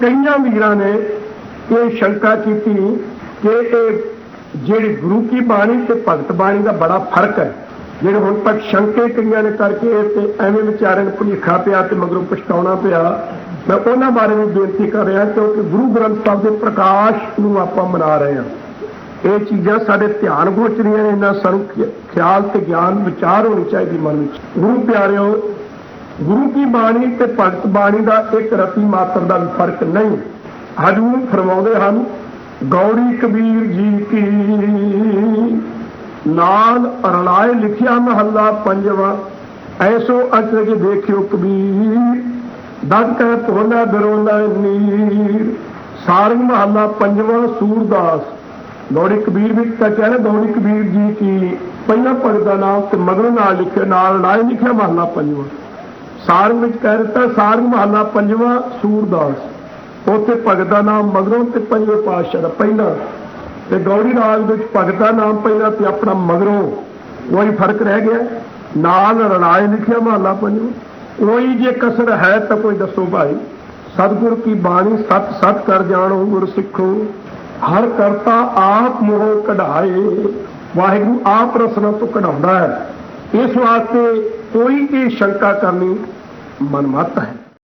ਕਈਆਂ ਵੀਰਾਂ ਨੇ ਇਹ ਸ਼ੰਕਾ ਕੀਤੀ ਕਿ ਇਹ ਜਿਹੜੀ ਗੁਰੂ ਕੀ ਬਾਣੀ ਤੇ ਭਗਤ ਬਾਣੀ ਦਾ ਬੜਾ ਫ਼ਰਕ ਹੈ, ਜਿਹੜੇ ਹੁਣ ਤੱਕ ਸ਼ੰਕੇ ਕਈਆਂ ਨੇ ਕਰਕੇ ਤੇ ਐਵੇਂ ਵਿਚਾਰੇ ਨੂੰ ਭੁਲੇਖਾ ਪਿਆ ਤੇ ਮਗਰੋਂ ਪਛਤਾਉਣਾ ਪਿਆ, ਮੈਂ ਉਹਨਾਂ ਬਾਰੇ ਵੀ ਬੇਨਤੀ ਕਰ ਰਿਹਾ ਕਿਉਂਕਿ ਗੁਰੂ ਗ੍ਰੰਥ ਸਾਹਿਬ ਦੇ ਪ੍ਰਕਾਸ਼ ਨੂੰ ਆਪਾਂ ਮਨਾ ਰਹੇ ਹਾਂ। ਇਹ ਚੀਜ਼ਾਂ ਸਾਡੇ ਧਿਆਨ ਗੋਚਰੀਆਂ ਨੇ, ਇਹਨਾਂ ਸਾਨੂੰ ਖਿਆਲ ਤੇ ਗਿਆਨ ਵਿਚਾਰ ਹੋਣੀ ਚਾਹੀਦੀ ਮਨ ਵਿੱਚ। ਗੁਰੂ ਪਿਆਰਿਓ ਗੁਰੂ ਕੀ ਬਾਣੀ ਤੇ ਭਗਤ ਬਾਣੀ ਦਾ ਇੱਕ ਰਤੀ ਮਾਤਰ ਦਾ ਵੀ ਫ਼ਰਕ ਨਹੀਂ। ਹਜੂਰ ਫਰਮਾਉਂਦੇ ਹਨ, ਗੌੜੀ ਕਬੀਰ ਜੀ ਕੀ ਨਾਲ ਰਲਾਏ ਲਿਖਿਆ ਮਹੱਲਾ ਪੰਜਵਾਂ, ਐਸੋ ਅਚਰਜ ਦੇਖਿਓ ਕਬੀਰ, ਦਦ ਕਹਿ ਪੋਲਾ ਬਰੋਲਾ ਨੀਰ। ਸਾਰੰਗ ਮਹੱਲਾ ਪੰਜਵਾਂ, ਸੂਰਦਾਸ, ਗੌੜੀ ਕਬੀਰ ਵਿੱਚ ਤਾਂ ਕਹਿੰਦੇ ਗੌੜੀ ਕਬੀਰ ਜੀ ਕੀ? ਪਹਿਲਾ ਭਗਤ ਦਾ ਨਾਮ ਤੇ ਮਗਰ ਨਾਲ ਲਿਖਿਆ, ਨਾਲ ਲਾਏ ਲਿਖਿਆ ਮਹੱਲਾ ਪੰਜਵਾਂ। ਸਾਰੰਗ ਵਿੱਚ ਕਹਿ ਦਿੱਤਾ, ਸਾਰੰਗ ਮਹੱਲਾ ਪੰਜਵਾਂ, ਸੂਰਦਾਸ। ਉੱਥੇ ਭਗਤ ਦਾ ਨਾਮ ਮਗਰੋਂ ਤੇ ਪੰਜਵੇਂ ਪਾਤਸ਼ਾਹ ਦਾ ਪਹਿਲਾ। ਤੇ ਗੌੜੀ ਰਾਜ ਵਿੱਚ ਭਗਤ ਦਾ ਨਾਮ ਪਹਿਲਾ ਤੇ ਆਪਣਾ ਮਗਰੋਂ। ਉਹੀ ਫ਼ਰਕ ਰਹਿ ਗਿਆ। ਨਾਲ ਰਲਾਏ ਲਿਖਿਆ ਮਹੱਲਾ ਪੰਜਵਾਂ। ਉਹੀ ਜੇ ਕਸਰ ਹੈ ਤਾਂ ਕੋਈ ਦੱਸੋ ਭਾਈ। ਸਤਿਗੁਰ ਕੀ ਬਾਣੀ ਸਤ ਸਤ ਕਰ ਜਾਣੋ ਗੁਰ ਸਿੱਖੋ। ਹਰ ਕਰਤਾ ਆਪ ਮੋਹ ਕਢਾਏ। ਵਾਹਿਗੁਰੂ ਆਪ ਰਸਨਾ ਤੋਂ ਕਢਾਉਂਦਾ ਹੈ। ਇਸ ਵਾਸਤੇ ਕੋਈ ਇਹ ਸ਼ੰਕਾ ਕਰਨੀ ਮਨਮਤ ਹੈ।